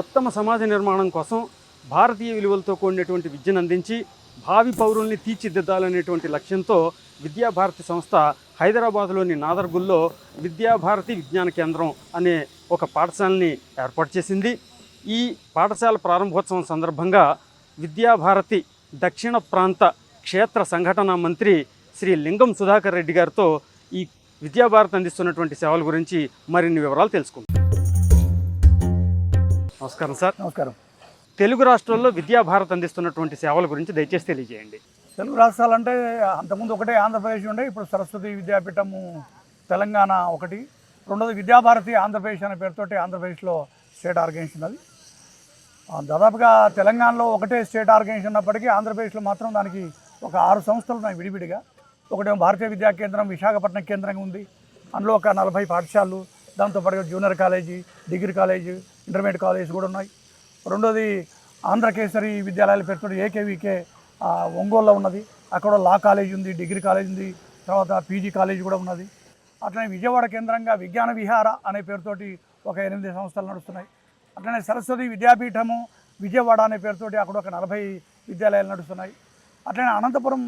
ఉత్తమ సమాజ నిర్మాణం కోసం భారతీయ విలువలతో కూడినటువంటి విద్యను అందించి భావి పౌరుల్ని తీర్చిదిద్దాలనేటువంటి లక్ష్యంతో విద్యాభారతి సంస్థ హైదరాబాద్లోని నాదర్గుల్లో విద్యాభారతి విజ్ఞాన కేంద్రం అనే ఒక పాఠశాలని ఏర్పాటు చేసింది. ఈ పాఠశాల ప్రారంభోత్సవం సందర్భంగా విద్యాభారతి దక్షిణ ప్రాంత క్షేత్ర సంఘటన మంత్రి శ్రీ లింగం సుధాకర్ రెడ్డి గారితో ఈ విద్యాభారతి అందిస్తున్నటువంటి సేవల గురించి మరిన్ని వివరాలు తెలుసుకుందాం. నమస్కారం సార్. నమస్కారం. తెలుగు రాష్ట్రాల్లో విద్యాభారత్ అందిస్తున్నటువంటి సేవల గురించి దయచేసి తెలియజేయండి. తెలుగు రాష్ట్రాలంటే అంతకుముందు ఒకటే ఆంధ్రప్రదేశ్ ఉండే ఇప్పుడు సరస్వతి విద్యాపీఠము తెలంగాణ ఒకటి. రెండోది విద్యాభారతి ఆంధ్రప్రదేశ్ అనే పేరుతోటి ఆంధ్రప్రదేశ్లో స్టేట్ ఆర్గనైజేషన్ అది. దాదాపుగా తెలంగాణలో ఒకటే స్టేట్ ఆర్గనైజేషన్ ఉన్నప్పటికీ ఆంధ్రప్రదేశ్లో మాత్రం దానికి ఒక ఆరు సంస్థలు ఉన్నాయి విడివిడిగా. ఒకటేమో భారతీయ విద్యా కేంద్రం విశాఖపట్నం కేంద్రంగా ఉంది. అందులో ఒక నలభై పాఠశాలలు దాంతోపాటుగా junior college degree college intermediate college కూడా ఉన్నాయి. రెండోది ఆంధ్రకేసరి విద్యాలయాల పేరుతో ఏకేవికే ఒంగోలులో ఉన్నది. అక్కడ లా కాలేజ్ ఉంది డిగ్రీ కాలేజ్ ఉంది తర్వాత పీజీ కాలేజ్ కూడా ఉన్నది. అట్లనే విజయవాడ కేంద్రంగా విజ్ఞాన విహార అనే పేరుతోటి ఒక ఎనిమిది సంస్థలు నడుస్తున్నాయి. అట్లనే సరస్వతి విద్యాపీఠము విజయవాడ అనే పేరుతోటి అక్కడ ఒక నలభై విద్యాలయాలు నడుస్తున్నాయి. అట్లనే అనంతపురం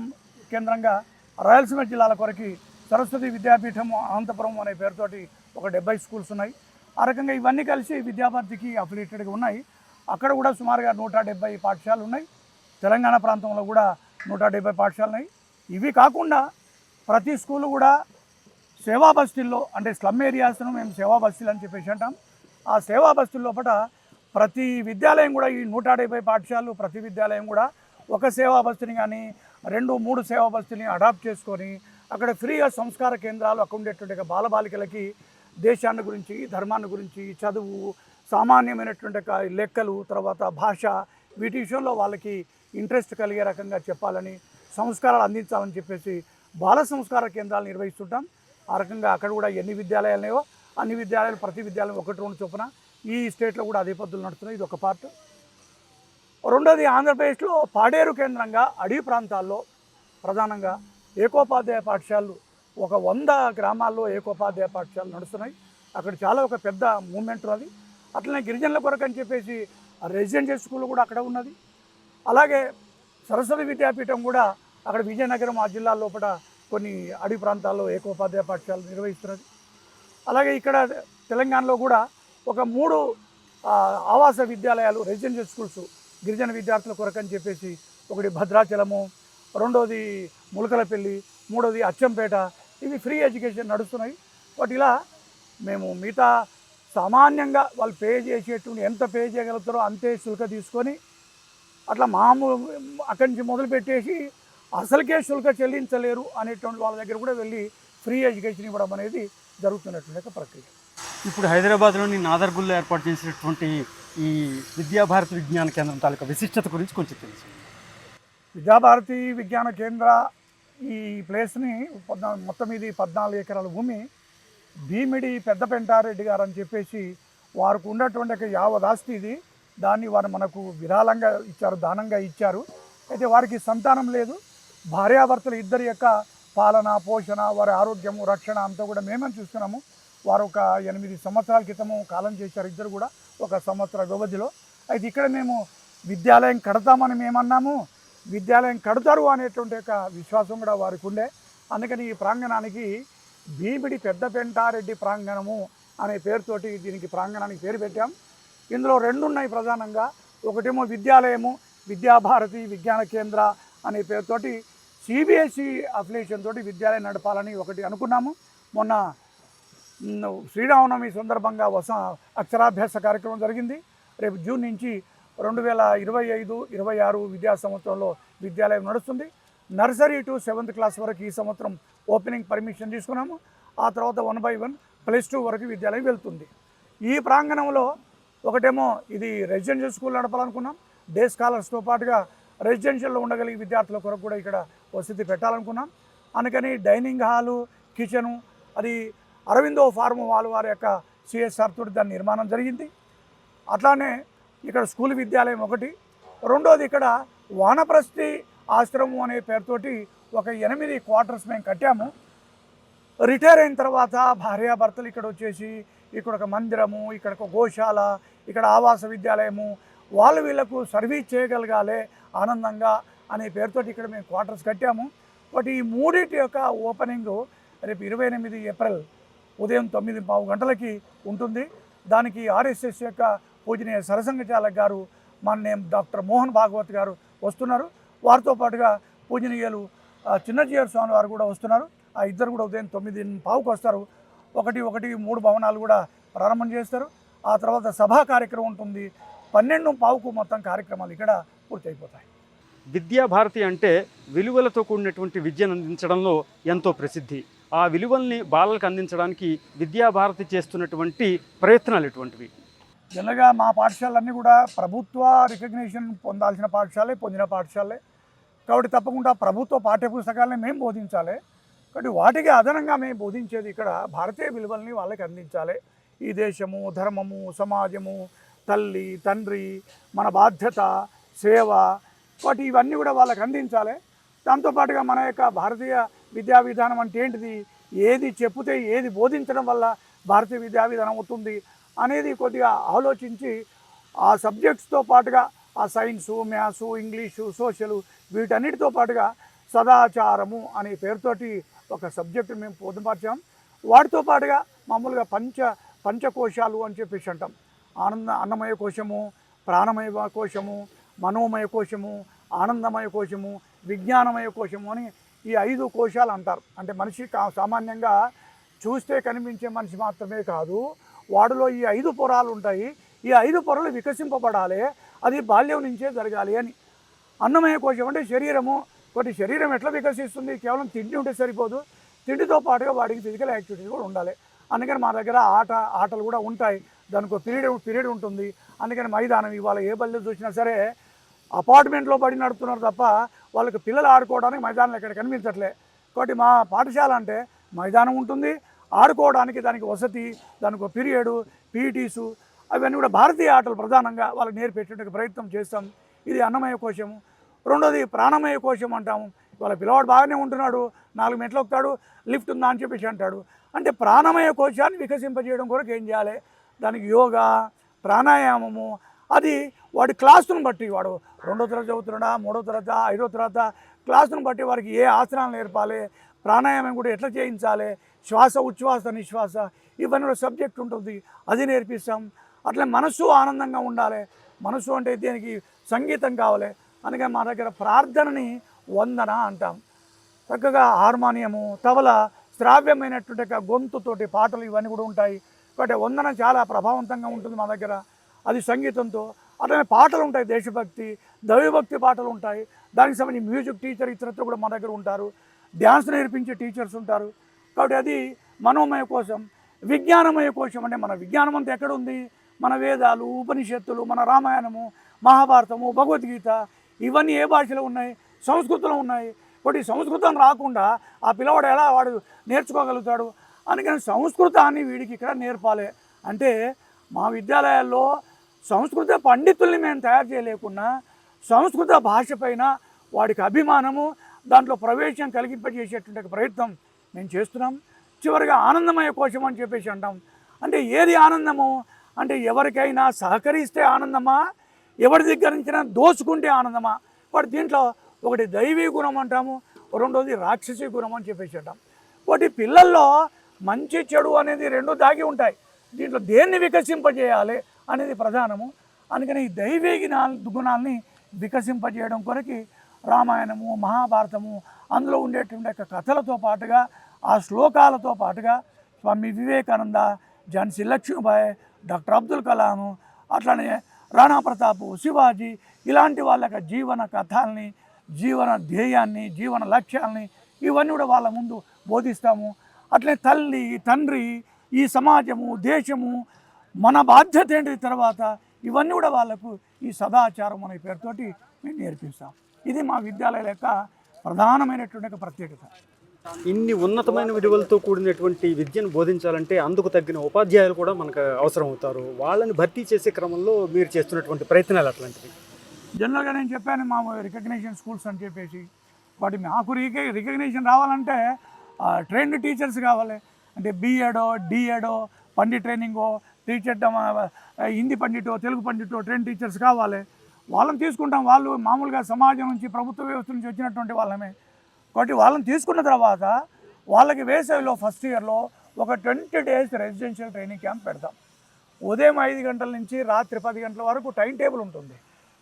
కేంద్రంగా రాయలసీమ జిల్లాల కొరకి సరస్వతి విద్యాపీఠం అనంతపురం అనే పేరుతోటి ఒక డెబ్బై స్కూల్స్ ఉన్నాయి. ఆ రకంగా ఇవన్నీ కలిసి విద్యాభారతికి అఫిలియేటెడ్గా ఉన్నాయి. అక్కడ కూడా సుమారుగా నూట డెబ్బై పాఠశాలలు ఉన్నాయి. తెలంగాణ ప్రాంతంలో కూడా నూట డెబ్బై పాఠశాలలు ఉన్నాయి. ఇవి కాకుండా ప్రతి స్కూలు కూడా సేవా బస్తీల్లో అంటే స్లమ్ ఏరియాస్ను మేము సేవా బస్తీలు అని చెప్పేసి అంటాం. ఆ సేవా బస్తీల లోపల ప్రతి విద్యాలయం కూడా ఈ నూట డెబ్బై పాఠశాలలు ప్రతి విద్యాలయం కూడా ఒక సేవా బస్తీని కానీ రెండు మూడు సేవా బస్తీని అడాప్ట్ చేసుకొని అక్కడ ఫ్రీగా సంస్కార కేంద్రాలు అక్కడ ఉండేటువంటి బాలబాలికలకి దేశాన్ని గురించి ధర్మాన్ని గురించి చదువు సామాన్యమైనటువంటి లెక్కలు తర్వాత భాష వీటి విషయంలో వాళ్ళకి ఇంట్రెస్ట్ కలిగే రకంగా చెప్పాలని సంస్కారాలు అందించాలని చెప్పేసి బాల సంస్కార కేంద్రాలు నిర్వహిస్తుంటాం. ఆ రకంగా అక్కడ కూడా ఎన్ని విద్యాలయాలున్నాయో అన్ని విద్యాలయాలు ప్రతి విద్యాలయం ఒకటి రెండు చొప్పున ఈ స్టేట్లో కూడా అదే పద్ధతులు నడుస్తున్నాయి. ఇది ఒక పార్ట్. రెండోది ఆంధ్రప్రదేశ్లో పాడేరు కేంద్రంగా అడవి ప్రాంతాల్లో ప్రధానంగా ఏకోపాధ్యాయ పాఠశాలలు ఒక వంద గ్రామాల్లో ఏకోపాధ్యాయ పాఠశాలలు నడుస్తున్నాయి. అక్కడ చాలా ఒక పెద్ద మూమెంట్ అది. అట్లనే గిరిజనుల కొరకు అని చెప్పేసి రెసిడెన్షియల్ స్కూల్ కూడా అక్కడ ఉన్నది. అలాగే సరస్వతి విద్యాపీఠం కూడా అక్కడ విజయనగరం ఆ జిల్లా లోపల కొన్ని అడవి ప్రాంతాల్లో ఏకోపాధ్యాయ పాఠశాలలు నిర్వహిస్తున్నది. అలాగే ఇక్కడ తెలంగాణలో కూడా ఒక మూడు ఆవాస విద్యాలయాలు రెసిడెన్షియల్ స్కూల్స్ గిరిజన విద్యార్థుల కొరకు అని చెప్పేసి ఒకటి భద్రాచలము రెండోది ములకలపల్లి మూడోది అచ్చంపేట. ఇవి ఫ్రీ ఎడ్యుకేషన్ నడుస్తున్నాయి. బట్ ఇలా మేము మిగతా సామాన్యంగా వాళ్ళు పే చేసేటువంటి ఎంత పే చేయగలుగుతారో అంతే శుల్క తీసుకొని అట్లా మామూలు అక్కడి నుంచి మొదలుపెట్టేసి అసలుకే శుల్క చెల్లించలేరు అనేటువంటి వాళ్ళ దగ్గర కూడా వెళ్ళి ఫ్రీ ఎడ్యుకేషన్ ఇవ్వడం అనేది జరుగుతున్నటువంటి ప్రక్రియ. ఇప్పుడు హైదరాబాద్లోని నాదర్గుల్లో ఏర్పాటు చేసినటువంటి ఈ విద్యాభారతి విజ్ఞాన కేంద్రం తాలూకా విశిష్టత గురించి కొంచెం తెలుసు. విద్యాభారతి విజ్ఞాన కేంద్ర ఈ ప్లేస్ని మొత్తం ఇది పద్నాలుగు ఎకరాల భూమి. భీమిడి పెద్ద పెంటారెడ్డి గారు అని చెప్పేసి వారికి ఉన్నటువంటి ఒక యావదాస్తి ఇది. దాన్ని వారు మనకు విరాళంగా ఇచ్చారు దానంగా ఇచ్చారు. అయితే వారికి సంతానం లేదు. భార్యాభర్తలు ఇద్దరి యొక్క పాలన పోషణ వారి ఆరోగ్యము రక్షణ అంతా కూడా మేమే చూస్తున్నాము. వారు ఒక ఎనిమిది సంవత్సరాల క్రితము కాలం చేశారు ఇద్దరు కూడా ఒక సంవత్సర వ్యవధిలో. అయితే ఇక్కడ మేము విద్యాలయం కడతామని మేమన్నాము. విద్యాలయం కడతారు అనేటువంటి ఒక విశ్వాసం కూడా వారికి ఉండే. అందుకని ఈ ప్రాంగణానికి భీమిడి పెద్ద పెంటారెడ్డి ప్రాంగణము అనే పేరుతోటి దీనికి ప్రాంగణానికి పేరు పెట్టాం. ఇందులో రెండు ఉన్నాయి ప్రధానంగా. ఒకటేమో విద్యాలయము విద్యాభారతి విజ్ఞాన కేంద్ర అనే పేరుతోటి సిబిఎస్ఈ అఫిలియేషన్ తోటి విద్యాలయం నడపాలని ఒకటి అనుకున్నాము. మొన్న శ్రీరామనవమి సందర్భంగా వస అక్షరాభ్యాస కార్యక్రమం జరిగింది. రేపు జూన్ నుంచి రెండు వేల ఇరవై ఐదు ఇరవై ఆరు విద్యా సంవత్సరంలో విద్యాలయం నడుస్తుంది. నర్సరీ టు సెవెంత్ క్లాస్ వరకు ఈ సంవత్సరం ఓపెనింగ్ పర్మిషన్ తీసుకున్నాము. ఆ తర్వాత one by one plus two వరకు విద్యాలయం వెళ్తుంది. ఈ ప్రాంగణంలో ఒకటేమో ఇది రెసిడెన్షియల్ స్కూల్ నడపాలనుకున్నాం. డే స్కాలర్స్తో పాటుగా రెసిడెన్షియల్లో ఉండగలిగే విద్యార్థుల కొరకు కూడా ఇక్కడ వసతి పెట్టాలనుకున్నాం. అందుకని డైనింగ్ హాలు కిచెను అది అరవిందో ఫార్మ్ వాళ్ళు వారి యొక్క సిఎస్ఆర్ తోటి దాని నిర్మాణం జరిగింది. అట్లానే ఇక్కడ స్కూల్ విద్యాలయం ఒకటి. రెండోది ఇక్కడ వానప్రస్థి ఆశ్రమం అనే పేరుతోటి ఒక ఎనిమిది క్వార్టర్స్ మేము కట్టాము. రిటైర్ అయిన తర్వాత భార్యాభర్తలు ఇక్కడ వచ్చేసి ఇక్కడ ఒక మందిరము ఇక్కడ ఒక గోశాల ఇక్కడ ఆవాస విద్యాలయము వాళ్ళు వీళ్ళకు సర్వీస్ చేయగలగాలి ఆనందంగా అనే పేరుతోటి ఇక్కడ మేము క్వార్టర్స్ కట్టాము. బట్ ఈ మూడింటి యొక్క ఓపెనింగ్ రేపు ఇరవై ఎనిమిది ఏప్రిల్ ఉదయం తొమ్మిది పావు గంటలకి ఉంటుంది. దానికి ఆర్ఎస్ఎస్ యొక్క పూజనీయ సరసంఘచాలక్ గారు మన నేమ్ డాక్టర్ మోహన్ భాగవత్ గారు వస్తున్నారు. వారితో పాటుగా పూజనీయులు చిన్నజీయర్ స్వామి వారు కూడా వస్తున్నారు. ఆ ఇద్దరు కూడా ఉదయం తొమ్మిది పావుకు వస్తారు. ఒకటి ఒకటి మూడు భవనాలు కూడా ప్రారంభం చేస్తారు. ఆ తర్వాత సభా కార్యక్రమం ఉంటుంది. పన్నెండు పావుకు మొత్తం కార్యక్రమాలు ఇక్కడ పూర్తయిపోతాయి. విద్యాభారతి అంటే విలువలతో కూడినటువంటి విద్యను అందించడంలో ఎంతో ప్రసిద్ధి. ఆ విలువల్ని బాలలకు అందించడానికి విద్యాభారతి చేస్తున్నటువంటి ప్రయత్నాలు ఎటువంటివి జనరల్గా మా పాఠశాలన్నీ కూడా ప్రభుత్వ రికగ్నిషన్ పొందాల్సిన పాఠశాలే పొందిన పాఠశాలే. కాబట్టి తప్పకుండా ప్రభుత్వ పాఠ్యపుస్తకాలని మేము బోధించాలి. కాబట్టి వాటికి అదనంగా మేము బోధించేది ఇక్కడ భారతీయ విలువల్ని వాళ్ళకి అందించాలి. ఈ దేశము ధర్మము సమాజము తల్లి తండ్రి మన బాధ్యత సేవ వాటి ఇవన్నీ కూడా వాళ్ళకి అందించాలి. దాంతోపాటుగా మన యొక్క భారతీయ విద్యా విధానం అంటే ఏంటిది? ఏది చెప్తే ఏది బోధించడం వల్ల భారతీయ విద్యా విధానం అవుతుంది? అనేది కొద్దిగా ఆలోచించి ఆ సబ్జెక్ట్స్తో పాటుగా ఆ సైన్సు మ్యాథ్సు ఇంగ్లీషు సోషల్ వీటన్నిటితో పాటుగా సదాచారము అనే పేరుతోటి ఒక సబ్జెక్టు మేము పొందుపరిచాం. వాటితో పాటుగా మామూలుగా పంచ పంచకోశాలు అని చెప్పేసి అంటాం. ఆనంద అన్నమయ కోశము ప్రాణమయ కోశము మనోమయ కోశము ఆనందమయ కోశము విజ్ఞానమయ కోశము అని ఈ ఐదు కోశాలు అంటారు. అంటే మనిషి సామాన్యంగా చూస్తే కనిపించే మనిషి మాత్రమే కాదు వాడిలో ఈ ఐదు పొరాలు ఉంటాయి. ఈ ఐదు పొరలు వికసింపబడాలి. అది బాల్యం నుంచే జరగాలి అని. అన్నమయ కోశం అంటే శరీరము. ఒకటి శరీరం ఎట్లా వికసిస్తుంది? కేవలం తిండి ఉంటే సరిపోదు. తిండితో పాటుగా వాడికి ఫిజికల్ యాక్టివిటీస్ కూడా ఉండాలి. అందుకని మా దగ్గర ఆట ఆటలు కూడా ఉంటాయి. దానికి పీరియడ్ పీరియడ్ ఉంటుంది. అందుకని మైదానం ఇవాళ ఏ బల్లి చూసినా సరే అపార్ట్మెంట్లో పడి నడుపుతున్నారు తప్ప వాళ్ళకి పిల్లలు ఆడుకోవడానికి మైదానాలు ఎక్కడ కనిపించట్లే. కాబట్టి మా పాఠశాల అంటే మైదానం ఉంటుంది. ఆడుకోవడానికి దానికి వసతి దానికి ఒక పీఈటీసు అవన్నీ కూడా భారతీయ ఆటలు ప్రధానంగా వాళ్ళకి నేర్పేటటువంటి ప్రయత్నం చేస్తాం. ఇది అన్నమయ కోశము. రెండోది ప్రాణమయ కోశం అంటాము. వాళ్ళ పిల్లవాడు బాగానే ఉంటున్నాడు నాలుగు మెట్లు ఒకతాడు లిఫ్ట్ ఉందా అని చెప్పేసి అంటాడు. అంటే ప్రాణమయ కోశాన్ని వికసింపజేయడం కొరకు ఏం చేయాలి? దానికి యోగా ప్రాణాయామము అది వాడి క్లాసును బట్టి వాడు రెండో తరగతి చదువుతున్నాడా మూడో తరగతి ఐదో తరగతి క్లాసును బట్టి వారికి ఏ ఆసనాలు నేర్పాలి? ప్రాణాయామం కూడా ఎట్లా చేయించాలి? శ్వాస ఉచ్ఛ్వాస నిశ్వాస ఇవన్నీ కూడా సబ్జెక్ట్ ఉంటుంది. అది నేర్పిస్తాం. అట్లా మనసు ఆనందంగా ఉండాలి. మనసు అంటే దీనికి? సంగీతం కావాలి. అందుకని మా దగ్గర ప్రార్థనని వందన అంటాం. చక్కగా హార్మోనియము తబల శ్రావ్యమైనటువంటి గొంతుతోటి పాటలు ఇవన్నీ కూడా ఉంటాయి. కాబట్టి వందన చాలా ప్రభావవంతంగా ఉంటుంది మా దగ్గర. అది సంగీతంతో. అట్లనే పాటలు ఉంటాయి దేశభక్తి దైవభక్తి పాటలు ఉంటాయి. దానికి సంబంధించి మ్యూజిక్ టీచర్ ఇతరత్వ కూడా మా దగ్గర ఉంటారు. డ్యాన్స్ నేర్పించే టీచర్స్ ఉంటారు. కాబట్టి అది మనోమయ కోసం విజ్ఞానమయ కోసం. అంటే మన విజ్ఞానం అంతా ఎక్కడ ఉంది మన వేదాలు ఉపనిషత్తులు మన రామాయణము మహాభారతము భగవద్గీత ఇవన్నీ ఏ భాషలో ఉన్నాయి? సంస్కృతంలో ఉన్నాయి. కాబట్టి సంస్కృతం రాకుండా ఆ పిల్లవాడు ఎలా వాడు నేర్చుకోగలుగుతాడు? అందుకని సంస్కృతాన్ని వీడికి ఇక్కడ నేర్పాలి. అంటే మా విద్యాలయాల్లో సంస్కృత పండితుల్ని మేము తయారు చేయలేకున్నా సంస్కృత భాష పైన వాడికి అభిమానము దాంట్లో ప్రవేశం కలిగింపజేసేటువంటి ప్రయత్నం మేము చేస్తున్నాం. చివరిగా ఆనందమయ కోశం అని చెప్పేసి అంటాం. అంటే ఏది ఆనందము? అంటే ఎవరికైనా సహకరిస్తే ఆనందమా? ఎవరి దగ్గర నుంచినా దోచుకుంటే ఆనందమా? వాటి దీంట్లో ఒకటి దైవీ గుణం అంటాము. రెండోది రాక్షసీ గుణం అని చెప్పేసి అంటాం. వాటి పిల్లల్లో మంచి చెడు అనేది రెండు దాగి ఉంటాయి. దీంట్లో దేన్ని వికసింపజేయాలి అనేది ప్రధానము. అందుకని ఈ దైవీ గుణాల్ని గుణాలని వికసింపజేయడం కొరకి రామాయణము మహాభారతము అందులో ఉండేటువంటి యొక్క కథలతో పాటుగా ఆ శ్లోకాలతో పాటుగా స్వామి వివేకానంద ఝాన్సీ లక్ష్మీబాయ్ డాక్టర్ అబ్దుల్ కలాం అట్లనే రాణా ప్రతాపు శివాజీ ఇలాంటి వాళ్ళ యొక్క జీవన కథల్ని జీవన ధ్యేయాన్ని జీవన లక్ష్యాల్ని ఇవన్నీ కూడా వాళ్ళ ముందు బోధిస్తాము. అట్లనే తల్లి తండ్రి ఈ సమాజము దేశము మన బాధ్యత ఏంటి తర్వాత ఇవన్నీ కూడా వాళ్ళకు ఈ సదాచారం అనే పేరుతోటి మేము నేర్పిస్తాం. ఇది మా విద్యాలయాల యొక్క ప్రధానమైనటువంటి ఒక ప్రత్యేకత. ఇన్ని ఉన్నతమైన విలువలతో కూడినటువంటి విద్యను బోధించాలంటే అందుకు తగ్గిన ఉపాధ్యాయులు కూడా మనకు అవసరం అవుతారు. వాళ్ళని భర్తీ చేసే క్రమంలో మీరు చేస్తున్నటువంటి ప్రయత్నాలు అట్లాంటివి. జనరల్గా నేను చెప్పాను మా రికగ్నేషన్ స్కూల్స్ అని చెప్పేసి. వాటి మాకు రిక రికగ్నేషన్ రావాలంటే ట్రైన్డ్ టీచర్స్ కావాలి. అంటే బీఎడో డిఎడో పండిట్ ట్రైనింగో టీచర్ హిందీ పండిటో తెలుగు పండిటో ట్రైన్ టీచర్స్ కావాలి. వాళ్ళని తీసుకుంటాం. వాళ్ళు మామూలుగా సమాజం నుంచి ప్రభుత్వ వ్యవస్థ నుంచి వచ్చినటువంటి వాళ్ళమే. కాబట్టి వాళ్ళని తీసుకున్న తర్వాత వాళ్ళకి వేసవిలో ఫస్ట్ ఇయర్లో ఒక twenty days residential training camp పెడతాం. ఉదయం ఐదు గంటల నుంచి రాత్రి పది గంటల వరకు టైం టేబుల్ ఉంటుంది.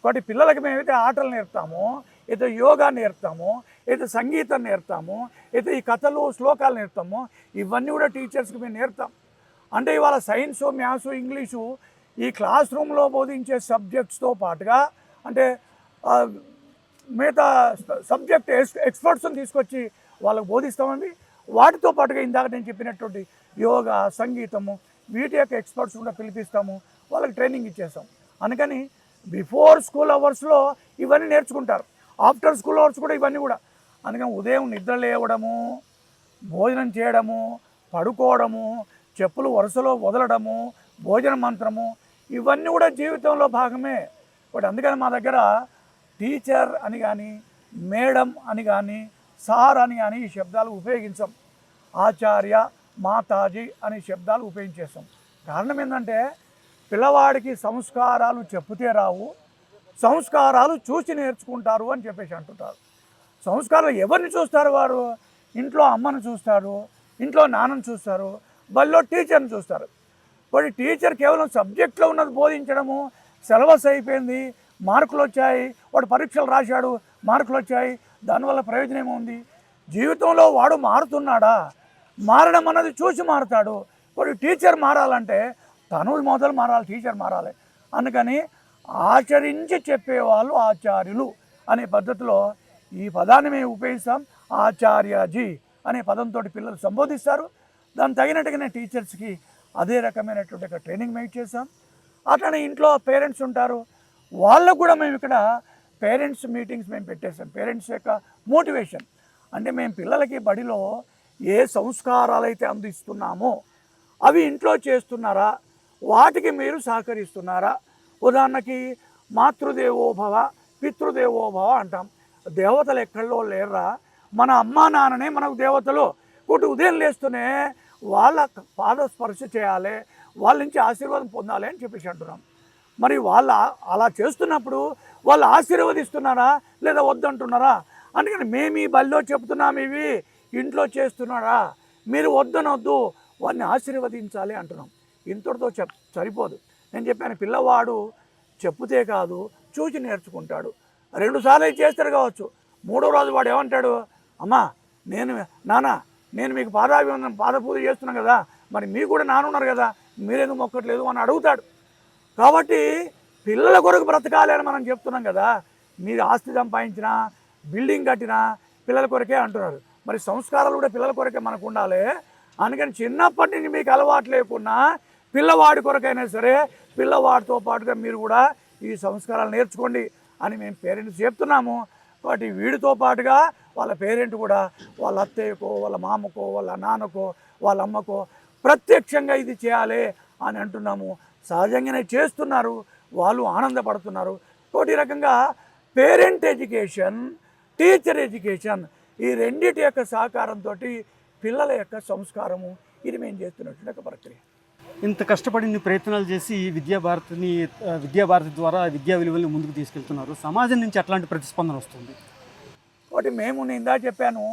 కాబట్టి పిల్లలకి మేమైతే ఆటలు నేర్పుతామో అయితే యోగా నేర్పుతామో అయితే సంగీతం నేర్పుతాము అయితే ఈ కథలు శ్లోకాలు నేర్పుతాము. ఇవన్నీ కూడా టీచర్స్కి మేము నేర్పుతాం. అంటే ఇవాళ సైన్సు మ్యాథ్స్ ఇంగ్లీషు ఈ క్లాస్ రూమ్లో బోధించే సబ్జెక్ట్స్తో పాటుగా అంటే మిగతా సబ్జెక్ట్ ఎక్స్పర్ట్స్ని తీసుకొచ్చి వాళ్ళకు బోధిస్తామండి. వాటితో పాటుగా ఇందాక నేను చెప్పినటువంటి యోగా సంగీతము వీటి యొక్క ఎక్స్పర్ట్స్ కూడా పిలిపిస్తాము వాళ్ళకి ట్రైనింగ్ ఇచ్చేస్తాం. అందుకని బిఫోర్ స్కూల్ అవర్స్లో ఇవన్నీ నేర్చుకుంటారు. ఆఫ్టర్ స్కూల్ అవర్స్ కూడా ఇవన్నీ కూడా. అందుకని ఉదయం నిద్ర లేవడము భోజనం చేయడము పడుకోవడము చెప్పులు వరుసలో వదలడము భోజన మంత్రము ఇవన్నీ కూడా జీవితంలో భాగమే. ఒకటి అందుకని మా దగ్గర టీచర్ అని కానీ మేడం అని కానీ సార్ అని కానీ ఈ శబ్దాలు ఉపయోగించాం. ఆచార్య మాతాజీ అనే శబ్దాలు ఉపయోగించేస్తాం. కారణం ఏంటంటే పిల్లవాడికి సంస్కారాలు చెప్తే రావు సంస్కారాలు చూసి నేర్చుకుంటారు అని చెప్పేసి అంటుంటారు. సంస్కారాలు ఎవరిని చూస్తారు వారు ఇంట్లో అమ్మను చూస్తారు ఇంట్లో నాన్నను చూస్తారు బల్లో టీచర్ని చూస్తారు. వాడి టీచర్ కేవలం సబ్జెక్ట్లో ఉన్నది బోధించడము సిలబస్ అయిపోయింది మార్కులు వచ్చాయి వాడు పరీక్షలు రాశాడు మార్కులు వచ్చాయి దానివల్ల ప్రయోజనం ఏముంది? జీవితంలో వాడు మారుతున్నాడా? మారడం అన్నది చూసి మారుతాడు. వాడు టీచర్ మారాలంటే తను మొదలు మారాలి టీచర్ మారాలి. అందుకని ఆచరించి చెప్పేవాళ్ళు ఆచార్యులు అనే పద్ధతిలో ఈ పదాన్ని మేము ఉపయోగిస్తాం. ఆచార్యజీ అనే పదంతో పిల్లలు సంబోధిస్తారు. దాని తగినట్టుగానే టీచర్స్కి అదే రకమైనటువంటి ఒక ట్రైనింగ్ మేము చేస్తాం అట్లనే ఇంట్లో పేరెంట్స్ ఉంటారు. వాళ్ళకు కూడా మేము ఇక్కడ పేరెంట్స్ మీటింగ్స్ మేము పెట్టేసాం. పేరెంట్స్ యొక్క మోటివేషన్. అంటే మేము పిల్లలకి బడిలో ఏ సంస్కారాలు అయితే అందిస్తున్నామో అవి ఇంట్లో చేస్తున్నారా? వాటికి మీరు సహకరిస్తున్నారా? ఉదాహరణకి మాతృదేవోభవ పితృదేవోభవ అంటాం. దేవతలు ఎక్కడో లేరా మన అమ్మా నాన్ననే మనకు దేవతలు. కొట్టు ఉదయం లేస్తూనే వాళ్ళ పాద స్పర్శ చేయాలి వాళ్ళ నుంచి ఆశీర్వాదం పొందాలి అని చెప్పేసి అంటున్నాం. మరి వాళ్ళ అలా చేస్తున్నప్పుడు వాళ్ళు ఆశీర్వదిస్తున్నారా లేదా వద్దంటున్నారా? అందుకని మేము ఈ బలిలో చెప్తున్నాం ఇవి ఇంట్లో చేస్తున్నారా? మీరు వద్దనొద్దు వాడిని ఆశీర్వదించాలి అంటున్నాం. ఇంతటితో చెప్ సరిపోదు. నేను చెప్పాను పిల్లవాడు చెప్పుతే కాదు చూసి నేర్చుకుంటాడు. రెండుసార్లు చేస్తారు కావచ్చు. మూడో రోజు వాడు ఏమంటాడు? అమ్మా నేను నానా నేను మీకు పాదాభివందనం పాదపూజ చేస్తున్నాను కదా మరి మీకు కూడా నాన్న ఉన్నారు కదా మీరేందుకు మొక్కట్లేదు అని అడుగుతాడు. కాబట్టి పిల్లల కొరకు బ్రతకాలి అని మనం చెప్తున్నాం కదా మీరు ఆస్తి సంపాదించినా బిల్డింగ్ కట్టినా పిల్లల కొరకే అంటున్నారు. మరి సంస్కారాలు కూడా పిల్లల కొరకే మనకు ఉండాలి. అందుకని చిన్నప్పటి నుంచి మీకు అలవాటు లేకున్నా పిల్లవాడి కొరకైనా సరే పిల్లవాడితో పాటుగా మీరు కూడా ఈ సంస్కారాలు నేర్చుకోండి అని మేము పేరెంట్స్ చెప్తున్నాము. కాబట్టి వీడితో పాటుగా వాళ్ళ పేరెంట్ కూడా వాళ్ళ అత్తయ్యకో వాళ్ళ మామకో వాళ్ళ నాన్నకో వాళ్ళ అమ్మకో ప్రత్యక్షంగా ఇది చేయాలి అని అంటున్నాము. సహజంగానే చేస్తున్నారు. వాళ్ళు ఆనందపడుతున్నారు. కోటి రకంగా పేరెంట్ ఎడ్యుకేషన్ టీచర్ ఎడ్యుకేషన్ ఈ రెండిటి యొక్క సహకారంతో పిల్లల యొక్క సంస్కారము ఇది మేము చేస్తున్నటువంటి ఒక ప్రక్రియ. ఇంత కష్టపడి ప్రయత్నాలు చేసి విద్యాభారతిని విద్యాభారతి ద్వారా విద్యా విలువల్ని ముందుకు తీసుకెళ్తున్నారు. సమాజం నుంచి ఎట్లాంటి ప్రతిస్పందన వస్తుంది. కాబట్టి మేము నేను ఇందా చెప్పాను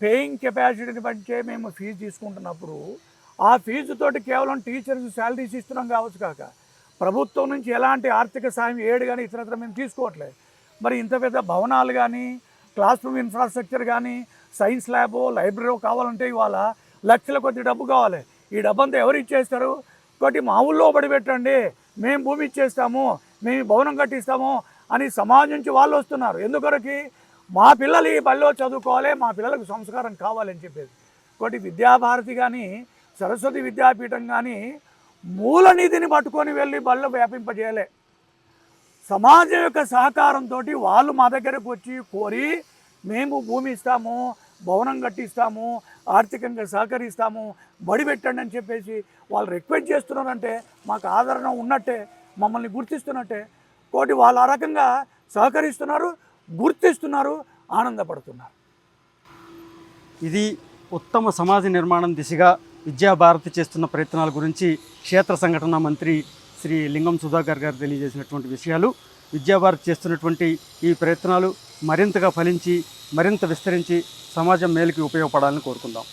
పేయింగ్ కెపాసిటీని బట్టే మేము ఫీజు తీసుకుంటున్నప్పుడు ఆ ఫీజుతోటి కేవలం టీచర్స్ శాలరీస్ ఇస్తున్నాం కావచ్చు కాక ప్రభుత్వం నుంచి ఎలాంటి ఆర్థిక సాయం ఏడు కానీ ఇతరత్ర మేము తీసుకోవట్లేదు మరి ఇంత పెద్ద భవనాలు కానీ క్లాస్ రూమ్ ఇన్ఫ్రాస్ట్రక్చర్ కానీ సైన్స్ ల్యాబ్ లైబ్రరీ కావాలంటే ఇవాళ లక్షల కొద్ది డబ్బు కావాలి. ఈ డబ్బంతా ఎవరు ఇచ్చేస్తారు? కాబట్టి మా ఊళ్ళో పడి పెట్టండి. మేము భూమి ఇచ్చేస్తాము. మేము భవనం కట్టిస్తాము అని సమాజం నుంచి వాళ్ళు వస్తున్నారు. ఎందుకొరకి? మా పిల్లలు ఈ బడిలో చదువుకోవాలి మా పిల్లలకు సంస్కారం కావాలని చెప్పేది. ఒకటి విద్యాభారతి కానీ సరస్వతి విద్యాపీఠం కానీ మూలనిధిని పట్టుకొని వెళ్ళి బళ్ళు వ్యాపింపజేయలే. సమాజం యొక్క సహకారంతో వాళ్ళు మా దగ్గరకు వచ్చి కోరి మేము భూమి ఇస్తాము భవనం కట్టిస్తాము ఆర్థికంగా సహకరిస్తాము బడి పెట్టండి అని చెప్పేసి వాళ్ళు రిక్వెస్ట్ చేస్తున్నారంటే మాకు ఆదరణ ఉన్నట్టే మమ్మల్ని గుర్తిస్తున్నట్టే. కోటి వాళ్ళు ఆ రకంగా సహకరిస్తున్నారు. గుర్తిస్తున్నారు ఆనందపడుతున్నారు. ఇది ఉత్తమ సమాజ నిర్మాణం దిశగా విద్యాభారతి చేస్తున్న ప్రయత్నాల గురించి క్షేత్ర సంఘటన మంత్రి శ్రీ లింగం సుధాకర్ గారు తెలియజేసినటువంటి విషయాలు విద్యాభారతి చేస్తున్నటువంటి ఈ ప్రయత్నాలు మరింతగా ఫలించి మరింత విస్తరించి సమాజం మేలుకి ఉపయోగపడాలని కోరుకుందాం.